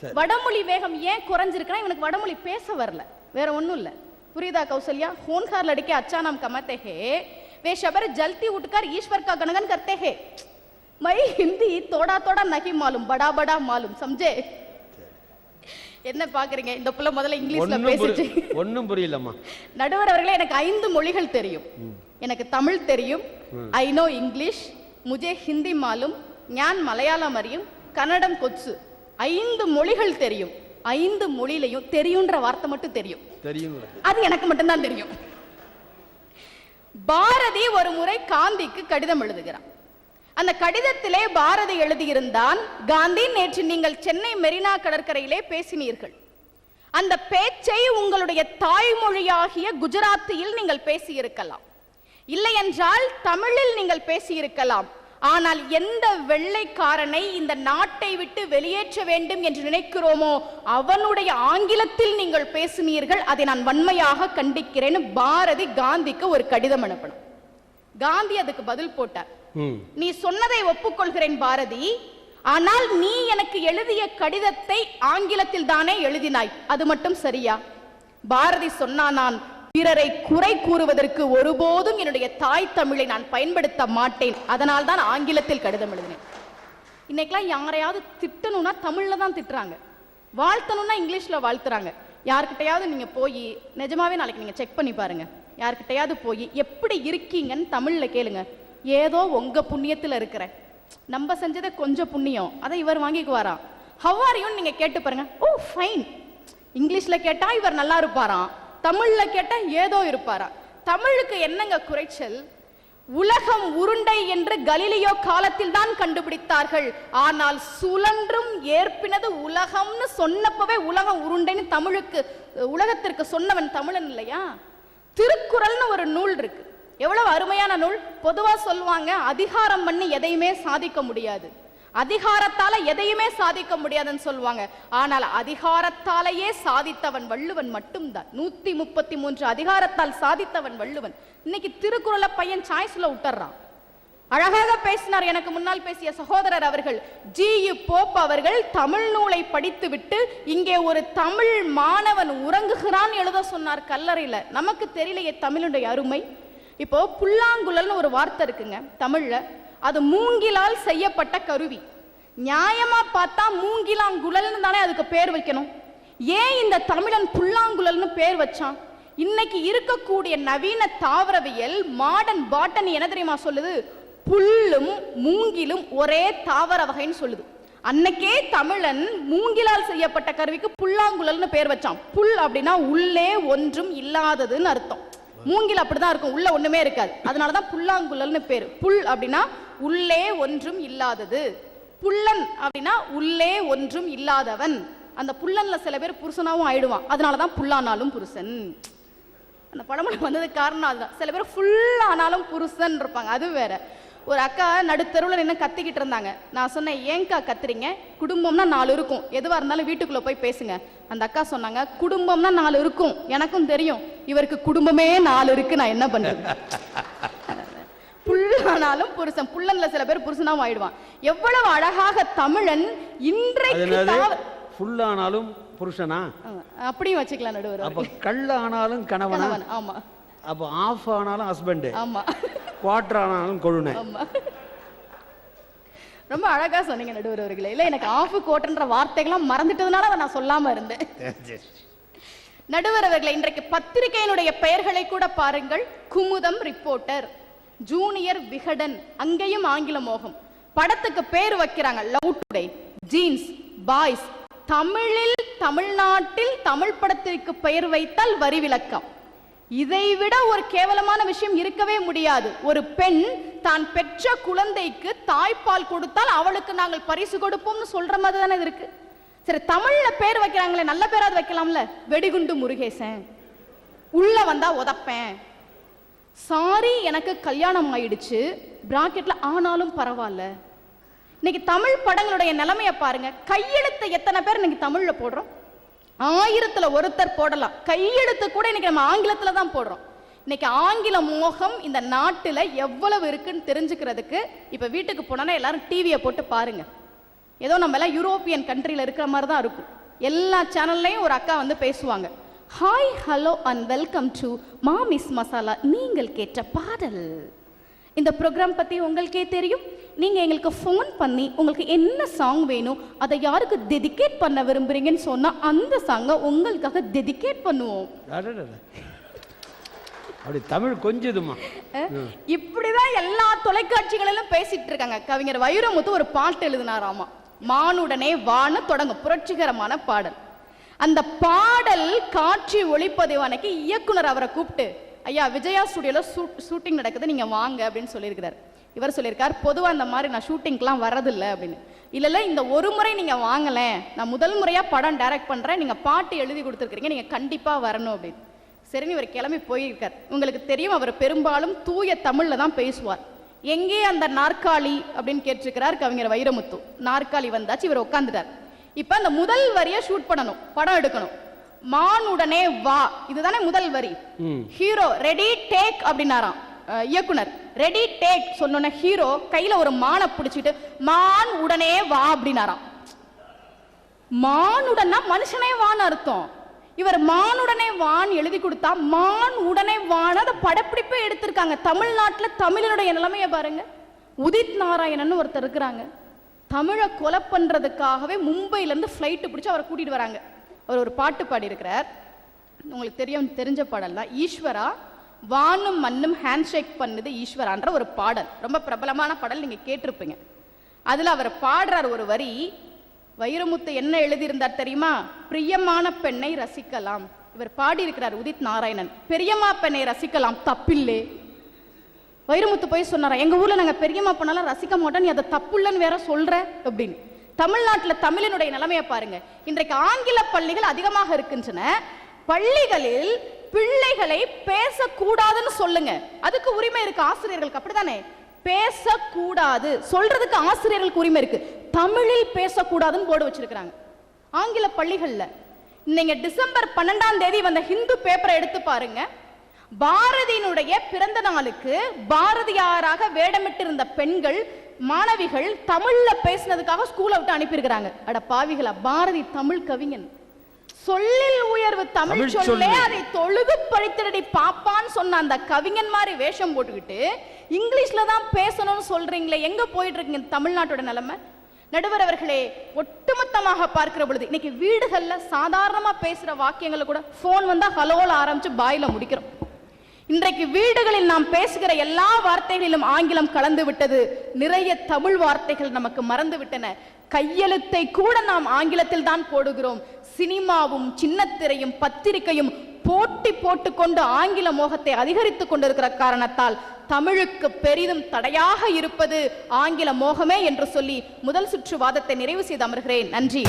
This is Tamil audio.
சரி. வடமொழி வேகம் ஏன் குறைஞ்சிருக்குன்னா இவனுக்கு வடமொழி பேச வரல வேற ஒண்ணும் இல்ல புரியுதா கௌசல்யா ஹோன்கார் लड़के अच्छा नाम कमाते हैं वे शबर जलती उठकर ईश्वर का गणगन करते हैं मैं हिंदी थोड़ा थोड़ा नहीं मालूम बड़ा बड़ा मालूम समझे என்ன பாக்குறீங்க இந்த புள்ள முதல்ல இங்கிலீஷ்ல ஒன்றும் பேசிச்சு ஒன்றும் புரியலம்மா நடுவர் அவர்களே எனக்கு ஐந்து மொழிகள் தெரியும் எனக்கு தமிழ் தெரியும் ஐ நோ இங்கிலீஷ் முஜே ஹிந்தி மாலும் ஞான் மலையாளம் அறியும் கன்னடம் கொச்சு ஐந்து மொழிகள் தெரியும். ஐந்து மொழியிலையும் தெரியுன்ற வார்த்தை மட்டும் தெரியும். தெரியும். அது எனக்கு மட்டும்தான் தெரியும். பாரதி ஒரு முறை காந்திக்கு கடிதம் எழுதுகிறான். அந்த கடிதத்திலே பாரதி எழுதியிருந்தான் காந்தி நேற்று நீங்கள் சென்னை மெரினா கடற்கரையிலே பேசினீர்கள். அந்த பேச்சை உங்களுடைய தாய்மொழியாகிய குஜராத்தியில் நீங்கள் பேசியிருக்கலாம். இல்லை என்றால் தமிழில் நீங்கள் பேசியிருக்கலாம். ஆனால் எந்த வெள்ளைக்காரனை இந்த நாட்டை விட்டு வெளியேற்ற வேண்டும் என்று நினைக்கிறோமோ அவனுடைய ஆங்கிலத்தில் நீங்கள் பேசினீர்கள் அதை நான் வன்மையாக கண்டிக்கிறேன்னு பாரதி காந்திக்கு ஒரு கடிதம் அனுப்பணும். காந்தி அதுக்கு பதில் போட்டார். நீ சொன்னதை ஒப்புக்கொள்கிறேன் பாரதி ஆனால் நீ எனக்கு எழுதிய கடிதத்தை ஆங்கிலத்தில் தானே எழுதினாய் அது மட்டும் சரியா? பாரதி சொன்னான் நான் பிறரை குறை கூறுவதற்கு ஒருபோதும் என்னுடைய தாய் தமிழை நான் பயன்படுத்த மாட்டேன். அதனால் தான் ஆங்கிலத்தில் கடிதம் எழுதினேன். இன்னைக்கெல்லாம் யாரையாவது திட்டணும்னா தமிழ்ல தான் திட்டுறாங்க. வாழ்த்தணும்னா இங்கிலீஷ்ல வாழ்த்துறாங்க. யார்கிட்டையாவது நீங்க போய் நிஜமாவே நாளைக்கு நீங்கள் செக் பண்ணி பாருங்க. யார்கிட்டையாவது போய் எப்படி இருக்கீங்கன்னு தமிழ்ல கேளுங்க. ஏதோ உங்க புண்ணியத்தில் இருக்கிற நம்ம செஞ்சதை கொஞ்சம் புண்ணியம். அதை இவர் வாங்கிக்குவாராம் ஹவ் ஆர் யூன்னு நீங்க கேட்டு பாருங்க. Oh, ஓ ஃபைன் இங்கிலீஷ்ல கேட்டால் இவர் நல்லா இருப்பாராம். தமிழ்ல கேட்டால் ஏதோ இருப்பாரா தமிழுக்கு என்னங்க குறைச்சல்? உலகம் உருண்டை என்று கலிலியோ காலத்தில் தான் கண்டுபிடித்தார்கள். ஆனால் சுழன்றும் ஏற்பினது உலகம்னு சொன்னப்பவே உலகம் உருண்டைன்னு தமிழுக்கு உலகத்திற்கு சொன்னவன் தமிழன் இல்லையா? திருக்குறள்னு ஒரு நூல் இருக்கு. எவ்வளவு அருமையான நூல்? பொதுவா சொல்லுவாங்க அதிகாரம் பண்ணி எதையுமே சாதிக்க முடியாது. அதிகாரத்தால எதையுமே சாதிக்க முடியாதுன்னு சொல்லுவாங்க. ஆனால் அதிகாரத்தாலேயே சாதித்தவன் வள்ளுவன் மட்டும்தான். நூத்தி முப்பத்தி மூன்று அதிகாரத்தால் சாதித்தவன் வள்ளுவன். இன்னைக்கு திருக்குறளை பையன் சாய்ஸ்ல விட்டுறான் அழகாக பேசினார் எனக்கு முன்னால் பேசிய சகோதரர் அவர்கள். ஜி. யு. போப் அவர்கள் தமிழ் நூலை படித்துவிட்டு இங்கே ஒரு தமிழ் மாணவன் உறங்குகிறான் எழுத சொன்னார் கல்லறையில. நமக்கு தெரியலையே தமிழுடைய அருமை. இப்போ புல்லாங்குழல்னு ஒரு வார்த்தை இருக்குங்க தமிழ்ல. அது மூங்கிலால் செய்யப்பட்ட கருவி. நியாயமா பார்த்தா மூங்கிலாங்குழல்னு தானே அதுக்கு பேர் வைக்கணும். ஏன் இந்த தமிழன் புல்லாங்குழல்னு பேர் வச்சான்? இன்னைக்கு இருக்கக்கூடிய நவீன தாவரவியல் மாடர்ன் பாட்டன் என்ன தெரியுமா சொல்லுது? புல்லும் மூங்கிலும் ஒரே தாவர வகைன்னு சொல்லுது. அன்னைக்கே தமிழன் மூங்கிலால் செய்யப்பட்ட கருவிக்கு புல்லாங்குழல்னு பேர் வச்சான். புல் அப்படின்னா உள்ளே ஒன்றும் இல்லாததுன்னு அர்த்தம். மூங்கில் அப்படிதான் இருக்கும் உள்ள ஒண்ணுமே இருக்காது. அதனாலதான் புல்லாங்குழல்னு பேர். புல் அப்படின்னா உள்ளே ஒன்றும் இல்லாதது. புல்லன் அப்படின்னா உள்ளே ஒன்றும் இல்லாதவன். அந்த புல்லன்ல சில பேர் புருஷனாவும் ஆயிடுவான். அதனாலதான் புல்லானாலும் புருஷன். அந்த பழமொழி வந்ததுக்கு காரணம் அதுதான். சில பேர் ஃபுல் ஆனாலும் புருஷன் இருப்பாங்க. அது வேற. ஒரு அக்கா நடுத்தெருவில் நின்று கத்திக்கிட்டு இருந்தாங்க. நான் சொன்னேன் ஏங்க்கா கத்துறீங்க? குடும்பம்னா நாலு இருக்கும். எதுவாக இருந்தாலும் வீட்டுக்குள்ளே போய் பேசுங்க. அந்த அக்கா சொன்னாங்க குடும்பம்னா நாலு இருக்கும். எனக்கும் தெரியும். இவருக்கு குடும்பமே நாலு இருக்கு. நான் என்ன பண்ணுறது புல்லானாலும் புருஷன் புல்லன்ல சில பேர் புருஷனாவும் ஆயிடுவான். எவ்வளவு அழகாக தமிழன் இன்றைக்கு ஃபுல்லானாலும் புருஷனா? அப்படியும் வச்சுக்கலாம் நடுவர் அப்ப கள்ள ஆனாலும் கணவனா ஆமா. அப்ப ஆஃப் ஆனாலும் ஹஸ்பண்டு? ஆமா. குவார்டர் ஆனாலும் கொழுனை ரொம்ப அழகா சொன்னீங்க நடுவர் அவர்களே. இல்ல எனக்கு ஆஃப் கோட்டுன்ற வார்த்தைகள்லாம் மறந்துட்டதுனால அதை நான் சொல்லாம இருந்தேன். நடுவர் அவர்களே இன்றைக்கு பத்திரிகையினுடைய பெயர்களை கூட பாருங்கள். குமுதம் ரிப்போர்ட்டர் ஜூனியர் விகடன் அங்கேயும் ஆங்கில மோகம். படத்துக்கு பேர் வைக்கிறாங்க லவ் டுடே ஜீன்ஸ் பாய்ஸ் தமிழில் தமிழ்நாட்டில் தமிழ் படத்திற்கு பெயர் வைத்தால் வரி விளக்கம். இதைவிட ஒரு கேவலமான விஷயம் இருக்கவே முடியாது. ஒரு பெண் தான் பெற்ற குழந்தைக்கு தாய்ப்பால் கொடுத்தால் அவளுக்கு நாங்கள் பரிசு கொடுப்போம்னு சொல்ற மாதிரி தானே இது இருக்கு. சரி தமிழ்ல பேர் வைக்கிறாங்களே நல்ல பேராவது வைக்கலாம்ல? வெடிகுண்டு முருகேசன். உள்ள வந்தா உதப்பேன். சாரி எனக்கு கல்யாணம் ஆயிடுச்சு. பிராக்கெட்ல ஆனாலும் பரவாயில்ல. இன்னைக்கு தமிழ் படங்களுடைய நிலைமையை பாருங்க. கையெழுத்தை எத்தனை பேர் இன்னைக்கு தமிழ்ல போடுறோம்? ஆயிரத்துல ஒருத்தர் போடலாம். கையெழுத்து கூட இன்னைக்கு நம்ம ஆங்கிலத்துல தான் போடுறோம். இன்னைக்கு ஆங்கில மோகம் இந்த நாட்டுல எவ்வளவு இருக்குன்னு தெரிஞ்சுக்கிறதுக்கு இப்ப வீட்டுக்கு போனோன்னா எல்லாரும் டிவியை போட்டு பாருங்க. ஏதோ நம்ம எல்லாம் யூரோப்பியன் கண்ட்ரியில் இருக்கிற மாதிரி தான் இருக்கும். எல்லா சேனல்லையும் ஒரு அக்கா வந்து பேசுவாங்க. Hi hello and welcome to Mami's masala நீங்கள் கேட்ட பாடல். இந்த ப்ரோக்ராம் பற்றி உங்களுக்கே தெரியும். நீங்கள் எங்களுக்கு ஃபோன் பண்ணி உங்களுக்கு என்ன சாங் வேணும் அதை யாருக்கு டெடிகேட் பண்ண விரும்புறீங்கன்னு சொன்னால் அந்த சாங்கை உங்களுக்காக டெடிகேட் பண்ணுவோம். அப்படி தமிழ் கொஞ்சதுமா? இப்படிதான் எல்லா தொலைக்காட்சிகளிலும் பேசிட்டு இருக்காங்க. கவிஞர் வைரமுத்து ஒரு பாட்டு எழுதினாராமா? மானுடனே வான்னு தொடங்கும் புரட்சிகரமான பாடல். அந்த பாடல் காட்சி ஒளிப்பதிவு அன்னைக்கு இயக்குனர் அவரை கூப்பிட்டு ஐயா விஜயா ஸ்டுடியோல ஷூட்டிங் நடக்குது நீங்கள் வாங்க அப்படின்னு சொல்லியிருக்கிறார். இவர் சொல்லியிருக்கார் பொதுவாக அந்த மாதிரி நான் ஷூட்டிங்க்கெலாம் வரதில்லை அப்படின்னு. இல்லைல்ல இந்த ஒரு முறை நீங்கள் வாங்கலை நான் முதல் முறையாக படம் டைரக்ட் பண்ணுறேன் நீங்கள் பாட்டு எழுதி கொடுத்துருக்கீங்க நீங்கள் கண்டிப்பாக வரணும் அப்படின்னு. சரின்னு இவர் கிளம்பி போயிருக்கார். உங்களுக்கு தெரியும் அவர் பெரும்பாலும் தூய தமிழில் தான் பேசுவார். எங்கே அந்த நாற்காலி? அப்படின்னு கேட்டிருக்கிறார் கவிஞர் வைரமுத்து. நாற்காலி வந்தாச்சு இவர் உட்காந்துட்டார் இப்ப அந்த முதல் வரியை ஷூட் பண்ணணும் படம் எடுக்கணும். மானுடனே வா. இதுதானே முதல் வரி. ஹீரோ ரெடி டேக் அப்படின்னாராம். இயக்குனர் ரெடி டேக் சொன்னோன்னே ஹீரோ கையில ஒரு மானை பிடிச்சிட்டு மான் உடனே வா அப்படின்னாராம். மானுடன்னா மனுஷனே வான்னு அர்த்தம். இவர் மானுடனே வான் எழுதி கொடுத்தா மான் உடனே வான் அதை படப்பிடிப்பே எடுத்திருக்காங்க. தமிழ்நாட்டுல தமிழனுடைய நிலைமையை பாருங்க. உதித் நாராயணன் ஒருத்தர் இருக்கிறாங்க. தமிழை கொலை பண்ணுறதுக்காகவே மும்பையிலேருந்து ஃப்ளைட்டு பிடிச்சி அவரை கூட்டிட்டு வராங்க. அவர் ஒரு பாட்டு பாடியிருக்கிறார். உங்களுக்கு தெரியும் தெரிஞ்ச பாடல் தான் ஈஸ்வரா வானும் மண்ணும் ஹேண்ட்ஷேக் பண்ணுது ஈஸ்வரான்ற ஒரு பாடல். ரொம்ப பிரபலமான பாடல் நீங்கள் கேட்டிருப்பீங்க. அதில் அவர் பாடுறார் ஒரு வரி வைரமுத்து என்ன எழுதியிருந்தார் தெரியுமா? பிரியமான பெண்ணை ரசிக்கலாம். இவர் பாடியிருக்கிறார் உதித் நாராயணன். பெரியம்மா பெண்ணை ரசிக்கலாம் தப்பில்லே. வைரமுத்து போய் சொன்னாரா எங்கள் ஊரில் நாங்கள் பெரியம்மா பண்ணாலும் ரசிக்க மாட்டோம் நீ அதை தப்புள்ளன்னு வேற சொல்கிற அப்படின்னு. தமிழ்நாட்டில் தமிழினுடைய நிலைமையை பாருங்க. இன்றைக்கு ஆங்கில பள்ளிகள் அதிகமாக இருக்கின்றன. பள்ளிகளில் பிள்ளைகளை பேசக்கூடாதுன்னு சொல்லுங்க. அதுக்கு உரிமை இருக்கு ஆசிரியர்களுக்கு அப்படிதானே பேசக்கூடாது. சொல்றதுக்கு ஆசிரியர்களுக்கு உரிமை இருக்கு. தமிழில் பேசக்கூடாதுன்னு போர்டு வச்சிருக்கிறாங்க. ஆங்கில பள்ளிகள்ல. நீங்க டிசம்பர் பன்னெண்டாம் தேதி வந்த ஹிந்து பேப்பரை எடுத்து பாருங்க. பாரதியினுடைய பிறந்த நாளுக்கு பாரதியாராக வேடமிட்டிருந்த பெண்கள் மாணவிகள் தமிழ்ல பேசினதுக்காக ஸ்கூலை விட்டு அனுப்பியிருக்கிறாங்க. அட பாவிகளா பாரதி தமிழ் கவிஞன். சொல்லில் உயர்வு தமிழ் சொல்லே. அதை தொழுது படித்திரடி பாப்பான்னு சொன்ன அந்த கவிஞன் மாதிரி வேஷம் போட்டுக்கிட்டு இங்கிலீஷ்ல தான் பேசணும்னு சொல்றீங்களே எங்க போயிட்டு இருக்கீங்க தமிழ்நாட்டோட நிலைமை? நடுவர் அவர்களே ஒட்டுமொத்தமாக பார்க்கிற பொழுது இன்னைக்கு வீடுகள்ல சாதாரணமா பேசுற வாக்கியங்களை கூட ஃபோன் வந்தா ஹலோல ஆரம்பிச்சு பாயில முடிக்கிறோம். இன்றைக்கு வீடுகளில் நாம் பேசுகிற எல்லா வார்த்தைகளிலும் ஆங்கிலம் கலந்து விட்டது. நிறைய தமிழ் வார்த்தைகள் நமக்கு மறந்து விட்டன. கையெழுத்தை கூட நாம் ஆங்கிலத்தில் தான் போடுகிறோம். சினிமாவும் சின்னத்திரையும் பத்திரிகையும் போட்டி போட்டுக்கொண்டு ஆங்கில மோகத்தை அதிகரித்துக் கொண்டிருக்கிற காரணத்தால் தமிழுக்கு பெரிதும் தடையாக இருப்பது ஆங்கில மோகமே என்று சொல்லி முதல் சுற்று வாதத்தை நிறைவு செய்து அமர்கிறேன். நன்றி.